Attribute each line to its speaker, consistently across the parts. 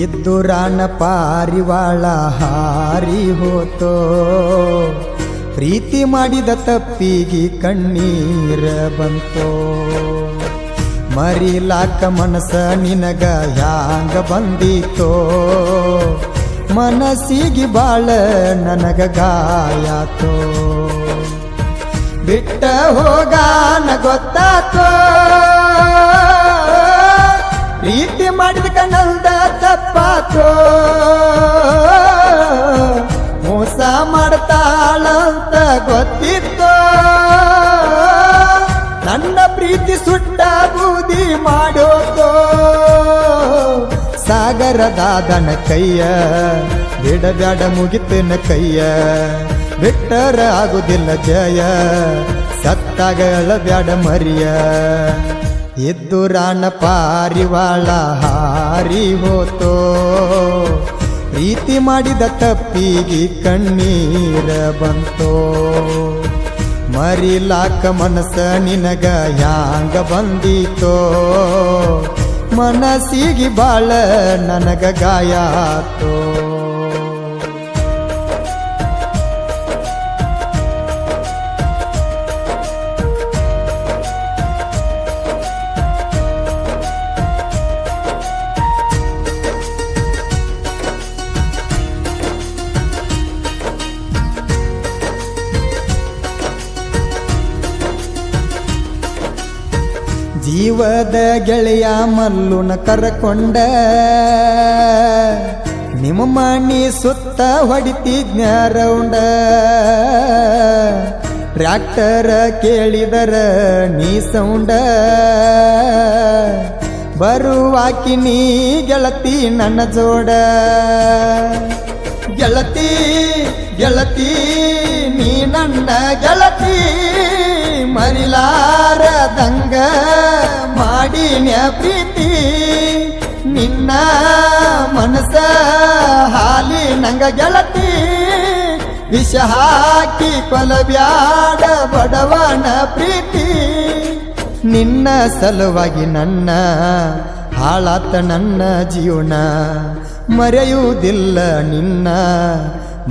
Speaker 1: ಇದ್ದು ರಾಣ ಪಾರಿವಾಳ ಹಾರಿ ಹೋತೋ. ಪ್ರೀತಿ ಮಾಡಿದ ತಪ್ಪಿಗೆ ಕಣ್ಣೀರ ಬಂತೋ. ಮರಿಲಾಕ ಮನಸ ನಿನಗ ಹ್ಯಾಂಗ ಬಂದಿತೋ. ಮನಸ್ಸಿಗೆ ಬಾಳ ನನಗ ಗಾಯಾತೋ. ಬಿಟ್ಟ ಹೋಗಾನ ಗೊತ್ತಾತೋ ಪ್ರೀತಿ ಮಾಡಿದ ಕಣ್ಣಲ್ದ ತಪ್ಪಾತೋ ಮೋಸ ಮಾಡ್ತಾಳಂತ ಗೊತ್ತಿತ್ತೋ? ನನ್ನ ಪ್ರೀತಿ ಸುಟ್ಟ ಬೂದಿ ಮಾಡೋತೋ ಸಾಗರದಾದನ ಕೈಯ, ಬಿಡಬ್ಯಾಡ ಮುಗಿತನ ಕೈಯ, ಬಿಟ್ಟರ ಆಗುದಿಲ್ಲ ಜಯ. ಸತ್ತಾಗ ಬ್ಯಾಡ ಮರಿಯ. ಇದ್ದು ರಾಣ ಪಾರಿವಾಳ ಹಾರಿ ಹೋತೋ. ಪ್ರೀತಿ ಮಾಡಿದ ತಪ್ಪಿಗೆ ಕಣ್ಣೀರ ಬಂತೋ. ಮರಿಲಾಕ ಮನಸ ನಿನಗ ಹ್ಯಾಂಗ ಬಂದಿತೋ. ಮನಸ್ಸಿಗೆ ಬಾಳ ನನಗ ಗಾಯಾತೋ ಜೀವದ ಗೆಳೆಯ ಮಲ್ಲುನ ಕರಕೊಂಡ. ನಿಮ್ಮ ಮಣಿ ಸುತ್ತ ಹೊಡಿತಿದ್ನ ರೌಂಡ ಟ್ರ್ಯಾಕ್ಟರ್ ಕೇಳಿದರ ನೀ ಸೌಂಡ. ಬರುವಾಕಿ ನೀ ಗೆಳತಿ ನನ್ನ ಜೋಡ. ಗೆಳತಿ ಗೆಳತಿ, ನೀ ನನ್ನ ಗೆಳತಿ. ಮರಿಲಾರದಂಗ ಮಾಡಿನ ಪ್ರೀತಿ, ನಿನ್ನ ಮನಸ ಹಾಲಿ ನಂಗ ಗೆಳತಿ. ವಿಷ ಹಾಕಿ ಕೊಲಬ್ಯಾಡ ಬಡವನ ಪ್ರೀತಿ, ನಿನ್ನ ಸಲುವಾಗಿ ನನ್ನ ಹಾಳಾತ ನನ್ನ ಜೀವನ. ಮರೆಯುವುದಿಲ್ಲ ನಿನ್ನ,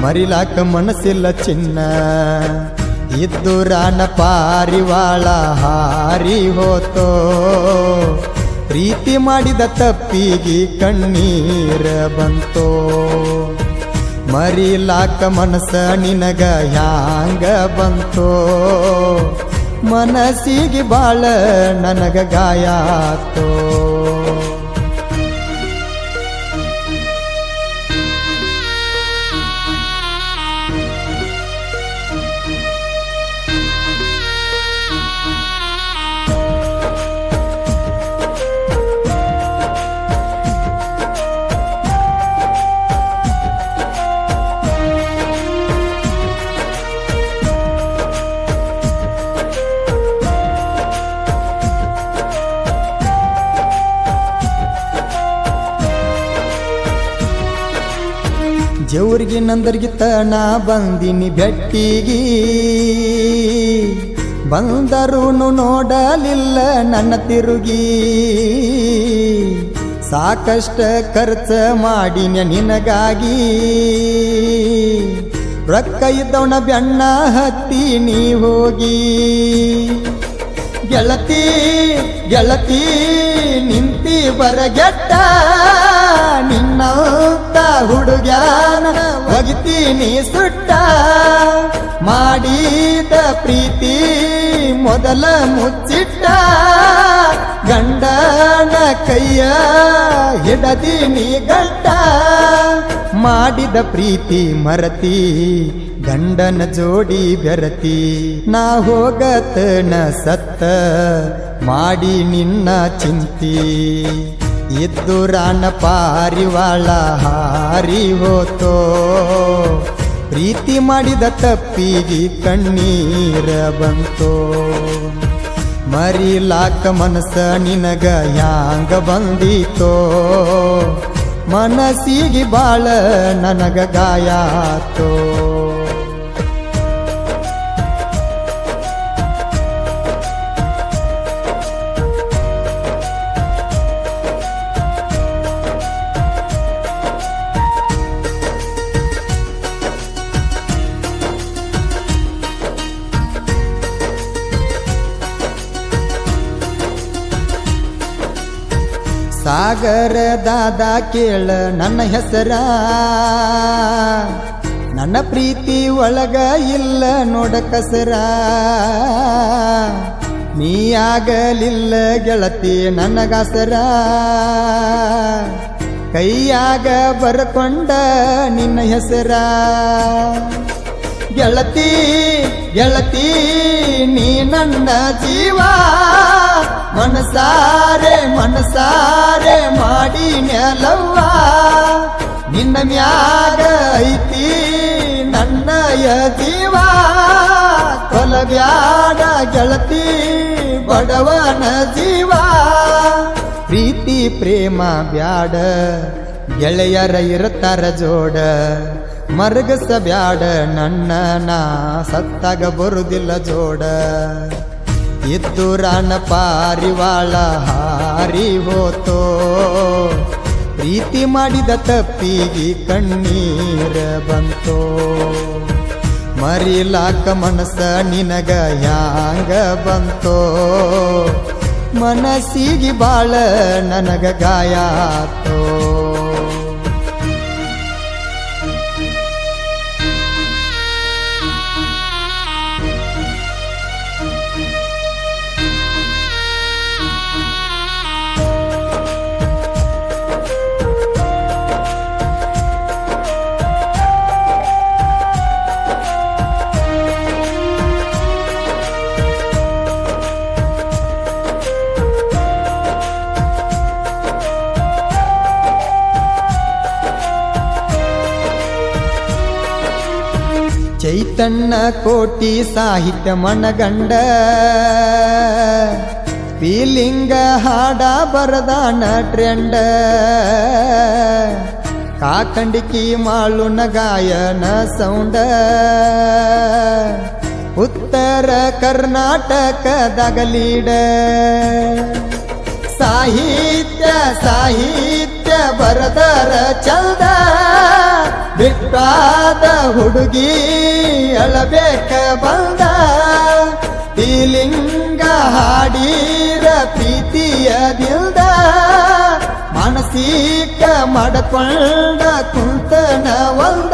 Speaker 1: ಮರಿಲಾಕ ಮನಸ್ಸಿಲ್ಲ ಚಿನ್ನ. ಇದ್ದು ರಾಣ ಪಾರಿವಾಳ ಹಾರಿ ಹೋತೋ. ಪ್ರೀತಿ ಮಾಡಿದ ತಪ್ಪಿಗೆ ಕಣ್ಣೀರ ಬಂತೋ. ಮರಿಲಾಕ ಮನಸ ನಿನಗ ಹ್ಯಾಂಗ ಬಂತೋ. ಮನಸ್ಸಿಗೆ ಬಾಳ ನನಗ ಗಾಯಾತೋ. ಜವ್ರಿಗೆ ನಂದರಿಗೆ ನಾ ಬಂದಿನಿ ಬೆಟ್ಟಿಗಿ ಬಂದರೂನು ನೋಡಲಿಲ್ಲ ನನ್ನ ತಿರುಗಿ. ಸಾಕಷ್ಟ ಖರ್ಚ ಮಾಡಿನ ನಿನಗಾಗಿ. ರೊಕ್ಕ ಇದ್ದವನ ಬೆಣ್ಣ ಹತ್ತಿ ನೀ ಹೋಗಿ. ಗೆಳತಿ ಗೆಳತಿ, ನಿಂತಿ ಬರಗೆಟ್ಟ. ಒಗಿತೀನಿ ಸುಟ್ಟ ಮಾಡಿದ ಪ್ರೀತಿ ಮೊದಲ ಮುಚ್ಚಿಟ್ಟ. ಗಂಡನ ಕೈಯ ಹಿಡದೀನಿ ಗಂಟ. ಮಾಡಿದ ಪ್ರೀತಿ ಮರತಿ, ಗಂಡನ ಜೋಡಿ ಬೆರತಿ. ನಾ ಹೋಗತನ ಸತ್ತ, ಮಾಡಿ ನಿನ್ನ ಚಿಂತಿ. ಇದ್ದು ರಾಣ ಪಾರಿವಾಳ ಹಾರಿ ಹೋತೋ. ಪ್ರೀತಿ ಮಾಡಿದ ತಪ್ಪಿಗೆ ಕಣ್ಣೀರ ಬಂತೋ. ಮರಿಲಾಕ ಮನಸ ನಿನಗ ಹ್ಯಾಂಗ ಬಂದಿತೋ. ಮನಸ್ಸಿಗೆ ಬಾಳ ನನಗ ಗಾಯಾತೋ. ಸಾಗರ ದಾದ ಕೇಳ ನನ್ನ ಹೆಸರ. ನನ್ನ ಪ್ರೀತಿ ಒಳಗ ಇಲ್ಲ ನೋಡ ಕಸರ. ನೀಯಾಗಲಿಲ್ಲ ಗೆಳತಿ ನನಗಾಸರ. ಕೈಯಾಗ ಬರ್ಕೊಂಡ ನಿನ್ನ ಹೆಸರ. ಗೆಳತಿ ಗೆಳತಿ, ನೀ ನನ್ನ ಜೀವ. ಮನಸಾರೆ ಮನಸಾರೆ ಮಾಡಿ ನೆಲವ್ವ ನಿನ್ನ ಮ್ಯಾಗ ಐತಿ ಯ ಜೀವ ಕೊಲಬ್ಯಾಡ ಗೆಳತಿ, ಬಡವನ ಜೀವ. ಪ್ರೀತಿ, ಪ್ರೇಮ ಬ್ಯಾಡ. ಗೆಳೆಯರ ಇರುತ್ತಾರ ಜೋಡ. ಮರಗಸ ಬ್ಯಾಡ ನನ್ನ ನಾ ಸತ್ತಾಗ ಬರುದಿಲ್ಲ ಜೋಡ. ಇದ್ದು ರಾಣ ಪಾರಿವಾಳ ಹಾರಿ ಹೋತೋ. ಪ್ರೀತಿ ಮಾಡಿದ ತಪ್ಪಿಗೆ ಕಣ್ಣೀರ ಬಂತೋ. ಮರಿಲಾಕ ಮನಸ ನಿನಗ ಯಾಂಗ ಬಂತೋ. ಮನಸ್ಸಿಗೆ ಬಾಳ ನನಗ ಗಾಯ ಚೈತನ್ಯ ಕೋಟಿ ಸಾಹಿತ್ಯ ಮನಗಂಡ. ಪೀಲಿಂಗ ಹಾಡ ಬರದಾನ ಟ್ರೆಂಡ ಕಾಕಂಡಿಕಿ ಮಾಳುನ ಗಾಯನ ಸೌಂಡ. ಉತ್ತರ ಕರ್ನಾಟಕದಗಲೀಡ. ಸಾಹಿತ್ಯ ಸಾಹಿತ್ಯ ಬರದರ ಚಂದ. ಬಿಟ್ಟಾದ ಹುಡುಗಿ ಅಳಬೇಕ ಬಂದ. ತಿಲಿಂಗ ಹಾಡೀರ ಪ್ರೀತಿಯ ದಿಲ್ದ ಮಾನಸಿಕ ಮಾಡಕೊಂಡ ಕುಂತನ ಒಂದ.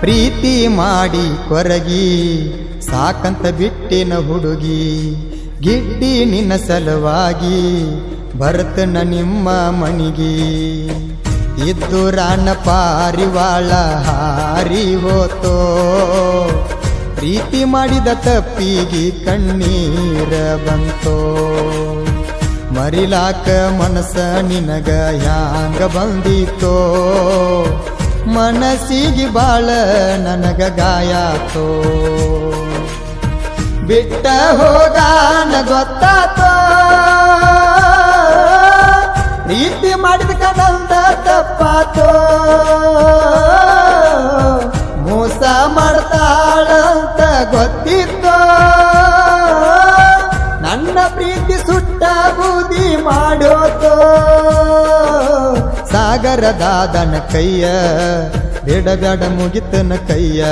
Speaker 1: ಪ್ರೀತಿ ಮಾಡಿ ಕೊರಗಿ, ಸಾಕಂತ ಬಿಟ್ಟಿನ ಹುಡುಗಿ, ಗಿಡ್ಡಿ ನಿನ್ನ ಸಲುವಾಗಿ ಭರತನ ನಿಮ್ಮ ಮನಿಗೆ. ಇದ್ದು ರಾಣ ಪಾರಿವಾಳ ಹಾರಿ ಹೋತೋ. ಪ್ರೀತಿ ಮಾಡಿದ ತಪ್ಪಿಗೆ ಕಣ್ಣೀರ ಬಂತೋ. ಮರಿಲಾಕ ಮನಸ ನಿನಗ ಹ್ಯಾಂಗ ಬಂದಿತೋ ಮನಸ್ಸಿಗೆ ಬಾಳ ನನಗ ಗಾಯಾತೋ. ಬಿಟ್ಟ ಹೋಗಾನ ಗೊತ್ತಾತೋ. ಪ್ರೀತಿ ತಪ್ಪಾತೋ ಮೋಸ ಮಾಡ್ತಾಳಂತ ಗೊತ್ತಿತ್ತು? ನನ್ನ ಪ್ರೀತಿ ಸುಟ್ಟ ಬೂದಿ ಮಾಡೋತೋ? ಸಾಗರದಾದನ ಕೈಯ, ಬಿಡಬೇಡ ಮುಗಿತನ ಕೈಯ,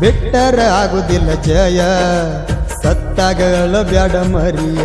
Speaker 1: ಬಿಟ್ಟರ ಆಗುದಿಲ್ಲ ಜಯ. ಸತ್ತಾಗಲ ಬ್ಯಾಡ ಮರಿಯ.